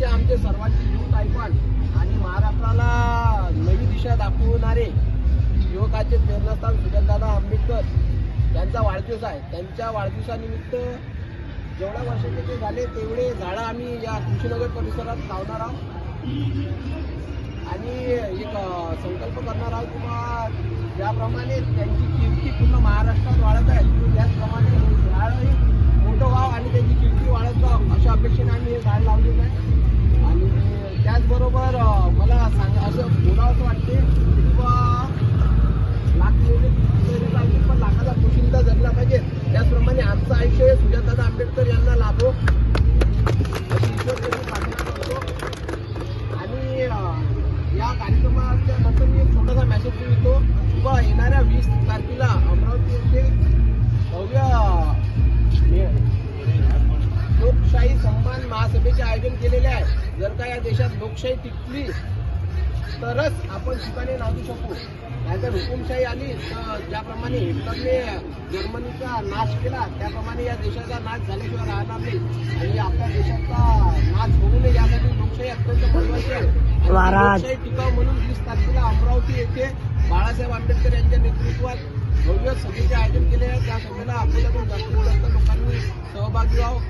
आजचे आमचे सर्वांचे युथ आयकॉन आणि महाराष्ट्राला नवी दिशा दाखवणारे युवकाचे प्रेरणास्थान सुजनदादा आंबेडकर त्यांचा वाढदिवस आहे. त्यांच्या वाढदिवसानिमित्त जेवढ्या वर्षाचे ते झाले तेवढे झाडं आम्ही या कृषीनगर परिसरात लावणार आहोत. आणि एक संकल्प करणार आहोत किंवा ज्याप्रमाणे त्यांची किमती पूर्ण महाराष्ट्रात वाढत आहे त्याचप्रमाणे झाडंही मोठं व्हावं आणि त्यांची किमती वाढत जावं अशा अपेक्षेने आम्ही हे झाड लावलेलं आहे. त्याचबरोबर मला सांगा असं बोलावंसं वाटते किंवा बा लाख मिळवले पण लाखाचा पोशिंदा जगला पाहिजे. त्याचप्रमाणे आमचं आयुष्य हे सुजातादा आंबेडकर यांना लाभो. आणि या कार्यक्रमाच्या नंतर मी एक छोटासा मेसेज देतो. किंवा येणाऱ्या वीस तारखेला महासभेचे आयोजन केलेले आहे. जर का या देशात लोकशाही टिकली तरच आपण ठिकाणी नांदू शकू. नाहीतर हुकुमशाही आली तर ज्याप्रमाणे हिटलरने जर्मनीचा नाश केला त्याप्रमाणे या देशाचा नाश झाल्याशिवाय राहणार नाही. आणि आपल्या देशाचा नाश होऊ नये यासाठी लोकशाही अत्यंत महत्वाची आहे. लोकशाही टिकाव म्हणून वीस तारखेला अमरावती येथे बाळासाहेब आंबेडकर यांच्या नेतृत्वात भव्य सभेचे आयोजन केले आहे. त्या सभेला अकोल्यातून जास्तीत जास्त लोकांनी सहभागी व्हावं.